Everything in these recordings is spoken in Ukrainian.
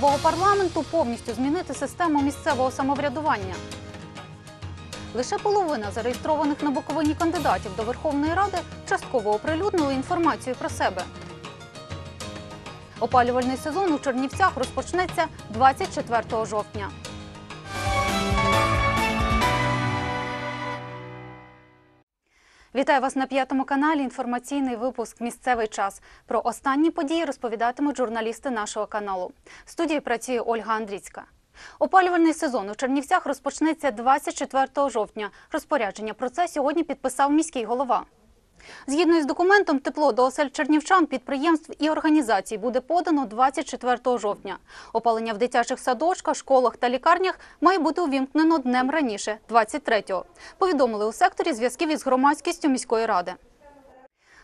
нового парламенту повністю змінити систему місцевого самоврядування. Лише половина зареєстрованих на Буковині кандидатів до Верховної Ради частково оприлюднили інформацію про себе. Опалювальний сезон у Чернівцях розпочнеться 24 жовтня. Вітаю вас на п'ятому каналі. Інформаційний випуск Місцевий час. Про останні події розповідатимуть журналісти нашого каналу. В студії працює Ольга Андріцька. Опалювальний сезон у Чернівцях розпочнеться 24 жовтня. Розпорядження про це сьогодні підписав міський голова. Згідно із документом, тепло до осель чернівчан, підприємств і організацій буде подано 24 жовтня. Опалення в дитячих садочках, школах та лікарнях має бути увімкнено днем раніше, 23-го. Повідомили у секторі зв'язків із громадськістю міської ради.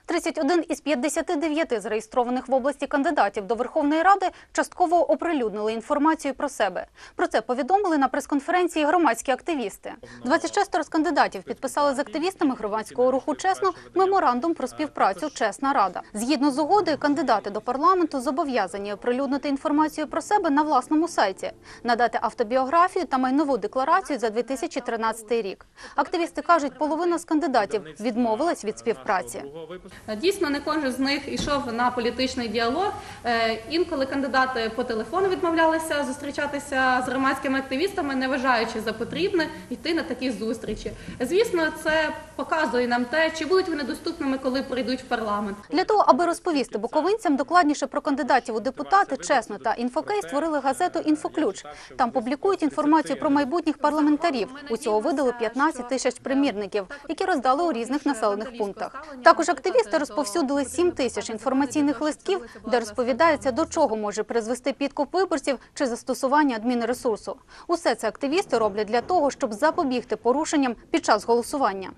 31 із 59 зареєстрованих в області кандидатів до Верховної Ради частково оприлюднили інформацію про себе. Про це повідомили на прес-конференції громадські активісти. 26 з кандидатів підписали з активістами громадського руху «Чесно» меморандум про співпрацю «Чесна Рада». Згідно з угодою, кандидати до парламенту зобов'язані оприлюднити інформацію про себе на власному сайті, надати автобіографію та майнову декларацію за 2013 рік. Активісти кажуть, половина з кандидатів відмовилась від співпраці. Дійсно, не кожен з них йшов на політичний діалог. Е, Інколи кандидати по телефону відмовлялися зустрічатися з громадськими активістами, не вважаючи за потрібне йти на такі зустрічі. Звісно, це показує нам те, чи будуть вони доступними, коли прийдуть в парламент. Для того, аби розповісти буковинцям докладніше про кандидатів у депутати, чесно та інфокей створили газету «Інфоключ». Там публікують інформацію про майбутніх парламентарів. Усього видали 15 тисяч примірників, які роздали у різних населених пунктах. Також активісти розповсюдили 7 тисяч інформаційних листків, де розповідається, до чого може призвести підкуп виборців чи застосування адмінресурсу. Усе це активісти роблять для того, щоб запобігти порушенням під час голосування.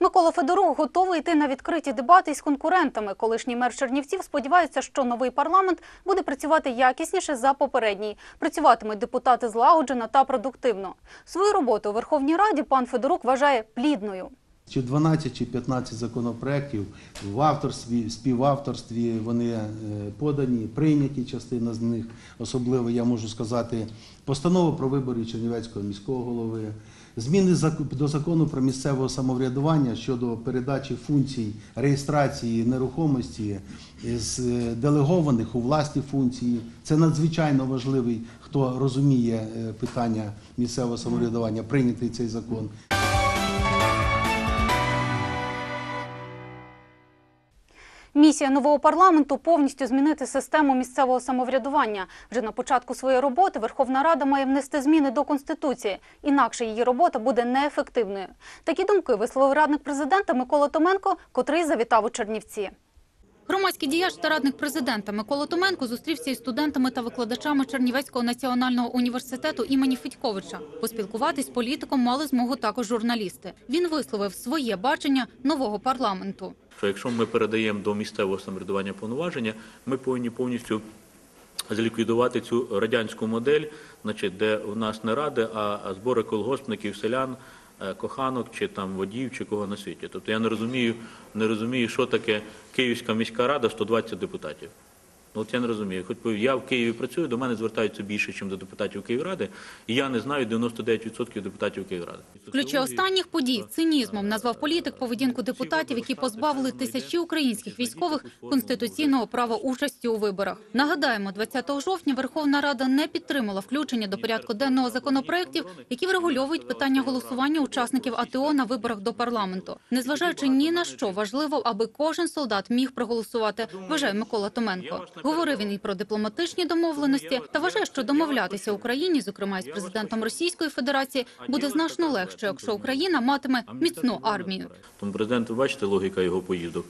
Микола Федорук готовий йти на відкриті дебати із конкурентами. Колишній мер Чернівців сподівається, що новий парламент буде працювати якісніше за попередній. Працюватимуть депутати злагоджено та продуктивно. Свою роботу у Верховній Раді пан Федорук вважає плідною. Чи 12 чи 15 законопроєктів в авторстві, в співавторстві вони е, подані, прийняті частина з них. Особливо я можу сказати постанова про вибори Чернівецького міського голови, зміни до закону про місцеве самоврядування щодо передачі функцій реєстрації нерухомості з е, делегованих у власні функції. Це надзвичайно важливий, хто розуміє е, питання місцевого самоврядування, прийнятий цей закон. Місія нового парламенту повністю змінити систему місцевого самоврядування. Вже на початку своєї роботи Верховна Рада має внести зміни до конституції. Інакше її робота буде неефективною. Такі думки висловив радник президента Микола Томенко, котрий завітав у Чернівці. Громадський діяч та радник президента Микола Томенко зустрівся із студентами та викладачами Чернівецького національного університету імені Федьковича. Поспілкуватись політиком мали змогу також журналісти. Він висловив своє бачення нового парламенту. що якщо ми передаємо до місцевого самоврядування повноваження, ми повинні повністю зліквідувати цю радянську модель, значить, де у нас не ради, а збори колгоспників, селян, коханок чи там водіїв, чи кого на світі. Тобто я не розумію, не розумію, що таке Київська міська рада 120 депутатів. Ну, От я не розумію. Хоч я в Києві працюю, до мене звертаються більше, ніж до депутатів Київради, і я не знаю 99% депутатів Київради. Ключі останніх подій цинізмом назвав політик поведінку депутатів, які позбавили тисячі українських військових конституційного права участі у виборах. Нагадаємо, 20 жовтня Верховна Рада не підтримала включення до порядку денного законопроєктів, які врегульовують питання голосування учасників АТО на виборах до парламенту. Незважаючи ні на що важливо, аби кожен солдат міг проголосувати. Вважає Микола Томенко. Говорив він і про дипломатичні домовленості та вважає, що домовлятися Україні, зокрема із президентом Російської Федерації, буде значно легше, якщо Україна матиме міцну армію. Тому президент, бачите, логіка його поїздок.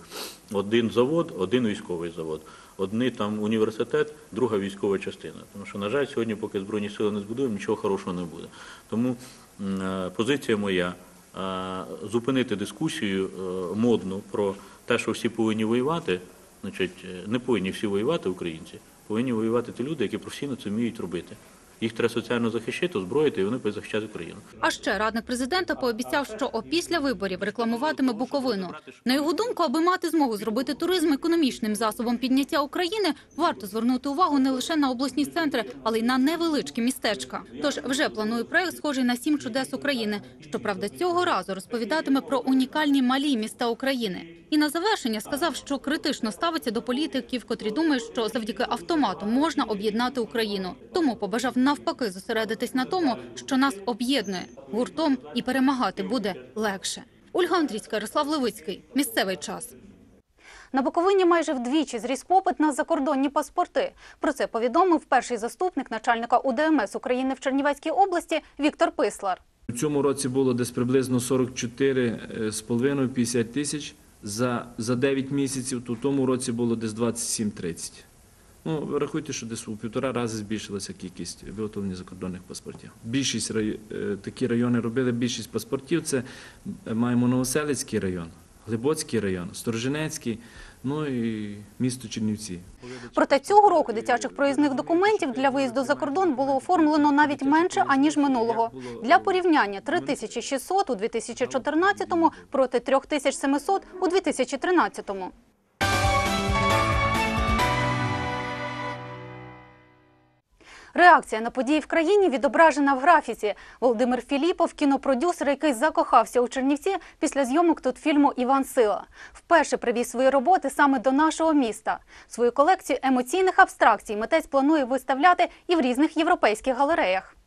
Один завод, один військовий завод. Одний там університет, друга військова частина. Тому що, на жаль, сьогодні, поки Збройні сили не збудуємо, нічого хорошого не буде. Тому е, позиція моя е, зупинити дискусію е, модну про те, що всі повинні воювати. Значить, е, не повинні всі воювати українці, повинні воювати ті люди, які професійно це вміють робити. їх треба соціально захищати, озброїти, і вони будуть захищати Україну. А ще радник президента пообіцяв, що опісля виборів рекламуватиме Буковину. На його думку, аби мати змогу зробити туризм економічним засобом підняття України, варто звернути увагу не лише на обласні центри, але й на невеличкі містечка. Тож вже планує проект, схожий на сім чудес України. Щоправда, цього разу розповідатиме про унікальні малі міста України. І на завершення сказав, що критично ставиться до політиків, котрі думають, що завдяки автомату можна об'єднати Україну. Тому побажав навпаки зосередитись на тому, що нас об'єднує гуртом і перемагати буде легше. Ольга Андрійська, Ярослав Левицький. Місцевий час. На Буковині майже вдвічі зріс попит на закордонні паспорти. Про це повідомив перший заступник начальника УДМС України в Чернівецькій області Віктор Пислар. У цьому році було десь приблизно 44,5-50 тисяч за, за 9 місяців, то в тому році було десь 27-30. Ну, ви рахуйте, що десь у півтора рази збільшилася кількість виготовлення закордонних паспортів. Більшість рай... е, такі райони робили, більшість паспортів це е, маємо Новоселицький район, Глибоцький район, Сторожинецький, ну і місто Чернівці. Проте цього року дитячих проїзних документів для виїзду за кордон було оформлено навіть менше аніж минулого. Для порівняння 3600 у 2014-му проти 3700 у 2013-му. Реакція на події в країні відображена в графіці. Володимир Філіпов, кінопродюсер, який закохався у Чернівці після зйомок тут фільму Іван Сила. Вперше привіз свої роботи саме до нашого міста. Свою колекцію емоційних абстракцій митець планує виставляти і в різних європейських галереях.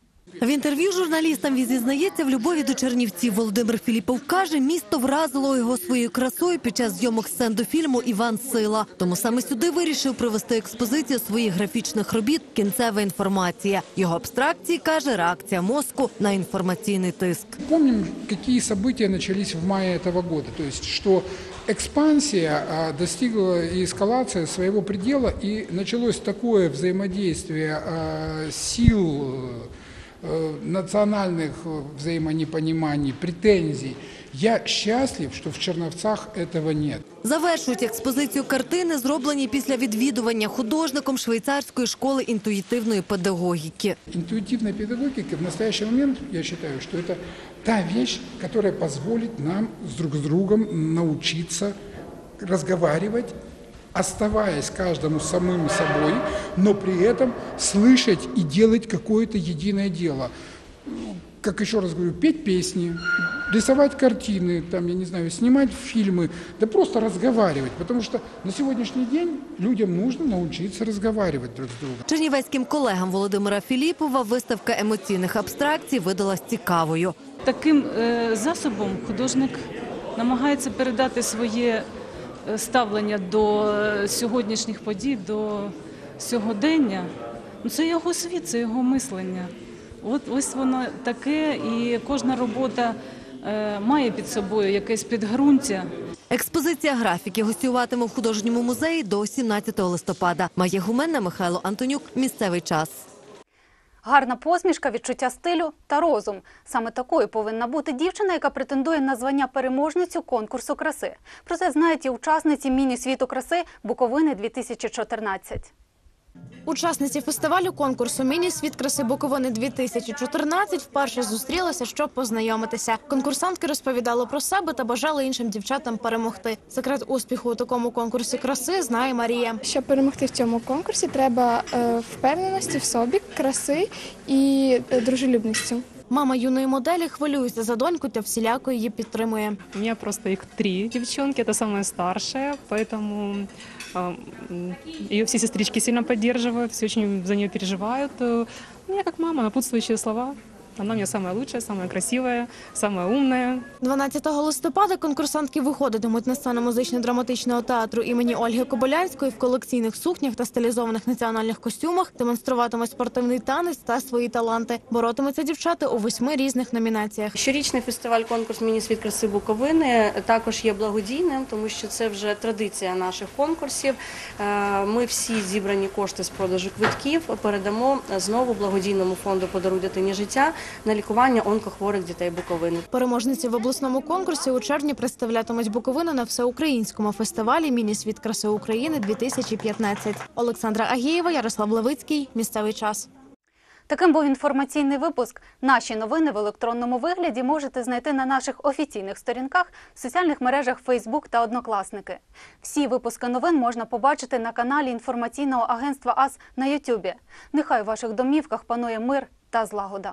В інтерв'ю журналістам він зізнається в любові до Чернівців. Володимир Філіпов каже, місто вразило його своєю красою під час зйомок сцен до фільму Іван Сила. Тому саме сюди вирішив привести експозицію своїх графічних робіт Кінцева інформація. Його абстракції каже реакція мозку на інформаційний тиск. Помним, какие события начались в мае этого года. То есть, что экспансия а, достигла и эскалация своего предела, и началось такое взаимодействие а, сил э, национальных э, взаимонепониманий, претензий. Я счастлив, что в Черновцах этого нет. Завершують експозицію картини, зроблені після відвідування художником швейцарської школи інтуїтивної педагогіки. Интуитивная педагогика в настоящий момент, я считаю, что это та вещь, которая позволит нам с друг с другом научиться разговаривать, оставаясь каждому самым собой, но при этом слышать и делать какое-то единое дело. Ну, Как еще раз говорю, петь песни, рисовать картины, там, я не знаю, снимать фильмы, да просто разговаривать, потому что на сегодняшний день людям нужно научиться разговаривать друг с другом. Чернівецьким колегам Володимира Філіпова виставка емоційних абстракцій видалась цікавою. Таким е, засобом художник намагається передати своє е, ставлення до сьогоднішніх подій, до сьогодення. Ну, це його світ, це його мислення. От ось воно таке, і кожна робота е, має під собою якесь підґрунтя. Експозиція графіки гостюватиме в художньому музеї до 17 листопада. Має гуменна Михайло Антонюк. Місцевий час. Гарна посмішка, відчуття стилю та розум. Саме такою повинна бути дівчина, яка претендує на звання переможницю конкурсу краси. Про це знають і учасниці міні-світу краси Буковини 2014. Учасниці фестивалю конкурсу Міні світ краси Буковини 2014 вперше зустрілися, щоб познайомитися. Конкурсантки розповідали про себе та бажали іншим дівчатам перемогти. Секрет успіху у такому конкурсі краси знає Марія. Щоб перемогти в цьому конкурсі, треба е, впевненості в собі, краси і е, дружелюбності. Мама юної моделі хвилюється за доньку та всіляко її підтримує. У меня просто их три девчонки, это самая старшая, поэтому а, м, ее все сестрички сильно поддерживают, все очень за нее переживают. Э, У меня как мама напутствующие слова. Она меня самая лучшая, самая красивая, самая умная. 12 листопада конкурсантки виходитимуть на сцену музично-драматичного театру імені Ольги Кобилянської в колекційних сукнях та стилізованих національних костюмах, демонструватимуть спортивний танець та свої таланти. Боротимуться дівчата у восьми різних номінаціях. Щорічний фестиваль конкурс Міні-світ краси Буковини також є благодійним, тому що це вже традиція наших конкурсів. Е, Ми всі зібрані кошти з продажу квитків передамо знову благодійному фонду «Подаруй дитині життя на лікування онкохворих дітей Буковини. Переможниці в обласному конкурсі у червні представлятимуть Буковину на всеукраїнському фестивалі Міні-світ краси України 2015. Олександра Агієва, Ярослав Левицький. Місцевий час. Таким був інформаційний випуск. Наші новини в електронному вигляді можете знайти на наших офіційних сторінках в соціальних мережах Facebook та Однокласники. Всі випуски новин можна побачити на каналі інформаційного агентства АС на Ютубі. Нехай у ваших домівках панує мир та злагода.